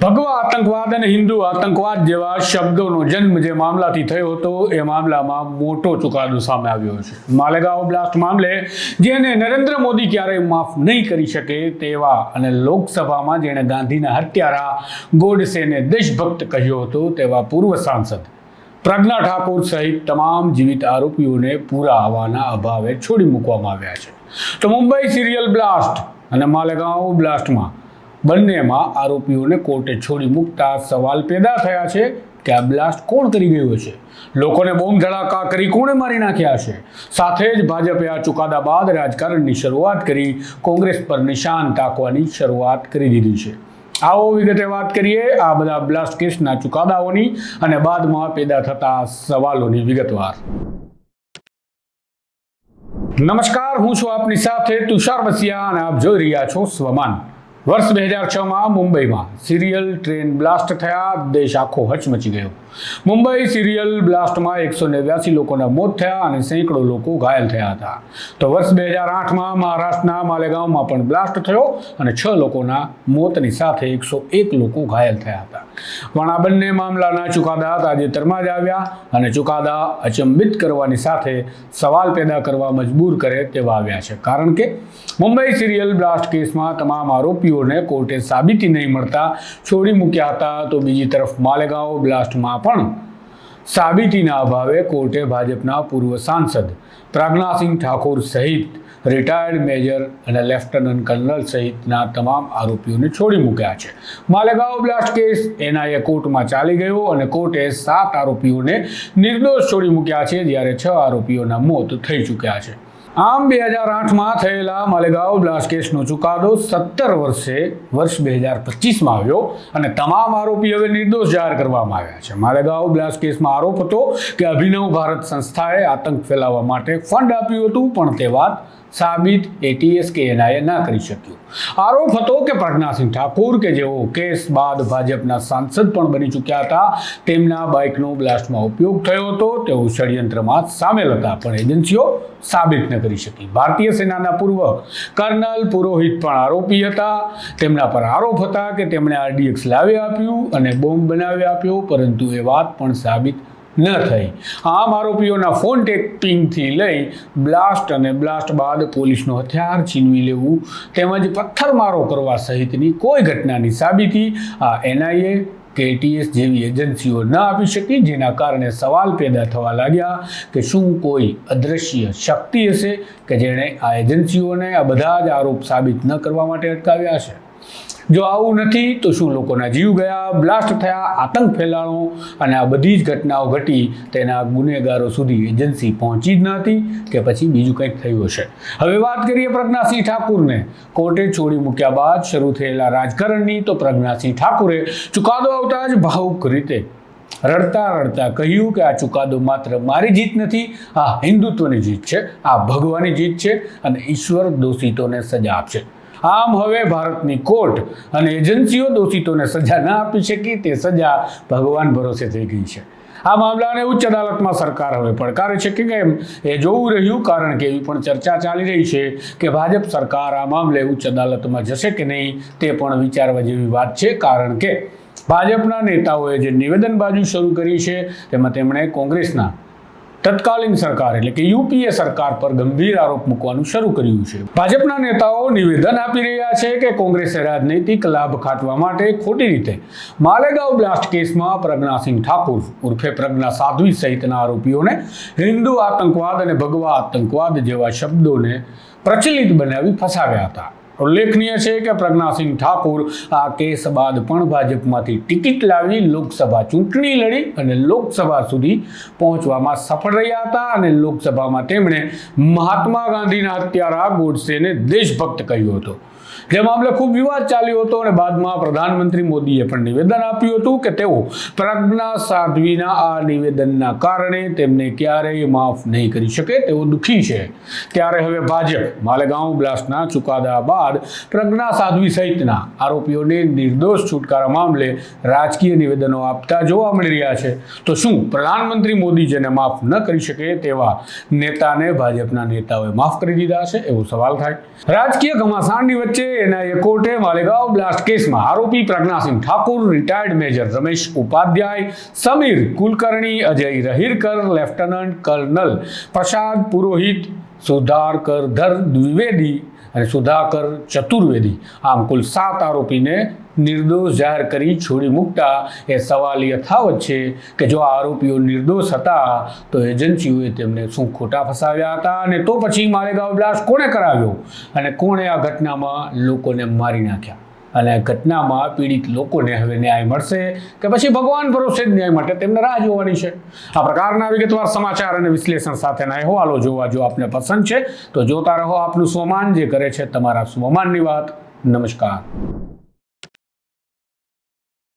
ભગવા આતંકવાદ અને હિન્દુ આતંકવાદ જેવા શબ્દોનો જન્મ જે મામલાથી થયો હતો, એ મામલામાં મોટો ચુકાદો સામે આવ્યો છે. માલેગાંવ બ્લાસ્ટ મામલે, જેને નરેન્દ્ર મોદી ક્યારેય માફ નહીં કરી શકે તેવા અને લોકસભામાં જેણે ગાંધીના હત્યારા ગોડસેને દેશભક્ત કહ્યો હતો તેવા પૂર્વ સાંસદ પ્રજ્ઞા ઠાકુર સહિત તમામ જીવિત આરોપીઓને પૂરા આવવાના અભાવે છોડી મૂકવામાં આવ્યા છે. તો મુંબઈ સિરિયલ બ્લાસ્ટ અને માલેગાંવ બ્લાસ્ટમાં બંનેમાં આરોપીઓને કોર્ટે છોડી મૂકતા સવાલ પેદા થયા છે કે આ બ્લાસ્ટ કોણ કરી ગયું છે લોકોને બોમ્બ ધડાકા કરી કોણે મારી નાખ્યા છે સાથે જ ભાજપે આ ચુકાદા બાદ રાજકારણની શરૂઆત કરી, કોંગ્રેસ પર નિશાન તાકવાની શરૂઆત કરી દીધી છે. આવો વિગતે વાત કરીએ આ બધા બ્લાસ્ટ કેસના ચુકાદાઓની અને બાદમાં પેદા થતા સવાલોની વિગતવાર. નમસ્કાર, હું છું આપની સાથે તુષાર વસિયા અને આપ જોઈ રહ્યા છો સ્વમાન. વર્ષ બે હજાર છમાં મુંબઈમાં સિરિયલ ટ્રેન બ્લાસ્ટ થયા દેશ આખો હચમચી ગયો. મુંબઈ સિરિયલ બ્લાસ્ટમાં એકસો નેવ્યાસી લોકોના મોત થયા અને સેંકડો લોકો ઘાયલ થયા હતા. તો વર્ષ બે હજાર આઠમાં મહારાષ્ટ્રના માલેગાંવમાં પણ બ્લાસ્ટ થયો અને છ લોકોના મોતની સાથે એકસો એક લોકો ઘાયલ થયા હતા. પણ આ બંને મામલાના ચુકાદા તાજેતરમાં જ આવ્યા અને ચુકાદા અચંબિત કરવાની સાથે સવાલ પેદા કરવા મજબૂર કરે તેવા આવ્યા છે. કારણ કે મુંબઈ સિરિયલ બ્લાસ્ટ કેસમાં તમામ આરોપીઓને કોર્ટે સાબિતી નહીં મળતા છોડી મૂક્યા હતા. તો બીજી તરફ માલેગાંવ બ્લાસ્ટમાં પણ સાબિતીના અભાવે કોર્ટે ભાજપના પૂર્વ સાંસદ પ્રજ્ઞાસિંહ ઠાકોર સહિત રિટાયર્ડ મેજર અને લેફ્ટનન્ટ કર્નલ સહિતના તમામ આરોપીઓને છોડી મૂક્યા છે. માલેગાંવ બ્લાસ્ટ કેસ એનઆઈએ કોર્ટમાં ચાલી ગયો અને કોર્ટે સાત આરોપીઓને નિર્દોષ છોડી મૂક્યા છે જ્યારે છ આરોપીઓના મોત થઈ ચૂક્યા છે. આમ બે હજાર આઠમાં થયેલા માલેગાંવ બ્લાસ્ટ કેસનો ચુકાદો સત્તર વર્ષે વર્ષ બે હજાર પચીસમાં આવ્યો અને તમામ આરોપી હવે નિર્દોષ જાહેર કરવામાં આવ્યા છે. માલેગાંવ બ્લાસ્ટ કેસમાં આરોપ હતો કે અભિનવ ભારત સંસ્થાએ આતંક ફેલાવવા માટે ફંડ આપ્યું હતું, પણ તે વાત સાબિત એટીએસ કે એનઆઈએ ના કરી શક્યું. આરોપ હતો કે પ્રજ્ઞાસિંહ ઠાકુર કે જેઓ કેસ બાદ ભાજપના સાંસદ પણ બની ચૂક્યા હતા, તેમના બાઇકનો બ્લાસ્ટમાં ઉપયોગ થયો હતો. તેઓ ષડયંત્રમાં સામેલ હતા, પણ એજન્સીઓ સાબિત ન કરી શકી. ભારતીય સેનાના પૂર્વ કર્નલ પુરોહિત પણ આરોપી હતા. તેમના પર આરોપ હતા કે તેમણે આરડીએક્સ લાવી આપ્યું અને બોમ્બ બનાવી આપ્યો, પરંતુ એ વાત પણ સાબિત ન થઈ. આમ આરોપીઓના ફોન ટેપિંગથી લઈ બ્લાસ્ટ અને બ્લાસ્ટ બાદ પોલીસનો હથિયાર છીનવી લેવું તેમજ પથ્થરમારો કરવા સહિતની કોઈ ઘટનાની સાબિતી આ એનઆઈએ, કેટીએસ જેવી એજન્સીઓ ન આપી શકી, જેના કારણે સવાલ પેદા થવા લાગ્યા કે શું કોઈ અદૃશ્ય શક્તિ હશે કે જેણે આ એજન્સીઓને આ બધા જ આરોપ સાબિત ન કરવા માટે અટકાવ્યા છે જો આવું નથી, તો શું લોકોના જીવ ગયા? બ્લાસ્ટ થયા, આતંક ફેલાણો અને આ બધી જ ઘટનાઓ ઘટી તેના ગુનેગારો સુધી એજન્સી પહોંચી જ ન હતી કે પછી બીજું કંઈક થયું હશે. હવે વાત કરીએ પ્રજ્ઞાસિંહ ઠાકુરને. કોર્ટે છોડી મૂક્યા બાદ શરૂ થયેલા રાજકારણની, તો પ્રજ્ઞાસિંહ ઠાકુરે ચુકાદો આવતા જ ભાવુક રીતે રડતા રડતા કહ્યું કે આ ચુકાદો માત્ર મારી જીત નથી, આ હિન્દુત્વની જીત છે, આ ભગવાનની જીત છે અને ઈશ્વર દોષિતોને સજા આપશે. આમ હવે ભારતની કોર્ટ અને એજન્સીઓ દોષિતોને સજા ના આપી શકી, તે સજા ભગવાન ભરોસે થઈ ગઈ છે. આ મામલાને ઉચ્ચ અદાલતમાં સરકાર હવે પડકારે છે કે કેમ? એ જોવું રહ્યું, કારણ કે એવી પણ ચર્ચા ચાલી રહી છે કે ભાજપ સરકાર આ મામલે ઉચ્ચ અદાલતમાં જશે કે નહીં, તે પણ વિચારવા જેવી વાત છે, કારણ કે ભાજપના નેતાઓએ જે નિવેદનબાજી શરૂ કરી છે, તેમાં તેમણે કોંગ્રેસના તત્કાલીન સરકાર એટલે કે યુપીએ સરકાર પર ગંભીર આરોપ મૂકવાનું શરૂ કર્યું છે. ભાજપના નેતાઓ નિવેદન આપી રહ્યા છે કે કોંગ્રેસે રાજનૈતિક લાભ ખાટવા માટે ખોટી રીતે માલેગાંવ બ્લાસ્ટ કેસમાં પ્રજ્ઞાસિંહ ઠાકુર ઉર્ફે પ્રજ્ઞા સાધ્વી સહિતના આરોપીઓને હિન્દુ આતંકવાદ અને ભગવા આતંકવાદ જેવા શબ્દોને પ્રચલિત બનાવી ફસાવ્યા હતા. ઉલ્લેખનીય છે કે પ્રજ્ઞાસિંહ ઠાકુર આ કેસ બાદ પણ ભાજપમાંથી ટિકિટ લાવી લોકસભા ચૂંટણી લડી અને લોકસભા સુધી પહોંચવામાં સફળ રહ્યા હતા અને લોકસભામાં તેમણે મહાત્મા ગાંધીના હત્યારા ગોડસેને દેશભક્ત કહ્યું હતું. જે મામલે ખૂબ વિવાદ ચાલ્યો હતો અને બાદમાં પ્રધાનમંત્રી મોદીએ પણ નિવેદન આપ્યું હતું કે તેઓ પ્રજ્ઞા સાધ્વીના આ નિવેદનના કારણે તેમને ક્યારેય માફ નહીં કરી શકે, તેઓ દુઃખી છે. ત્યારે હવે ભાજપ, માલેગાંવ બ્લાસ્ટના ચુકાદા બાદ પ્રજ્ઞા સાધ્વી સહિતના આરોપીઓને નિર્દોષ છુટકારા મામલે રાજકીય નિવેદનો આપતા જોવા મળી રહ્યા છે. તો શું પ્રધાનમંત્રી મોદી જેને માફ ન કરી શકે તેવા નેતાને ભાજપના નેતાઓએ માફ કરી દીધા છે એવો સવાલ થાય. રાજકીય ઘમાસાણની વચ્ચે એનઆઈએ કોર્ટે માલેગાંવ બ્લાસ્ટ કેસમાં આરોપી Pragya Singh Thakur retired major Ramesh Upadhyay, Sameer Kulkarni, Ajay Rahirkar, lieutenant colonel Prasad Purohit Sudhakar ધર દ્વિવેદી અને સુધાકર ચતુર્વેદી. આમ કુલ સાત આરોપીને નિર્દોષ જાહેર કરી છોડી મૂકતા એ સવાલ યથાવત છે કે જો આરોપીઓ નિર્દોષ હતા, તો એજન્સીઓએ તેમને શું ખોટા ફસાવ્યા હતા અને તો પછી માલેગાંવ બ્લાસ્ટ કોણે કરાવ્યો? અને કોણે આ ઘટનામાં લોકોને મારી નાખ્યા? અને આ ઘટનામાં પીડિત લોકોને હવે ન્યાય મળશે કે પછી ભગવાન ભરોસે જ ન્યાય માટે તેમને રાહ જોવાની છે? આ પ્રકારના વિગતવાર સમાચાર અને વિશ્લેષણ સાથેના અહેવાલો જોવા જો આપને પસંદ છે, તો જોતા રહો આપનું સ્વમાન જે કરે છે તમારા સ્વમાનની વાત. નમસ્કાર.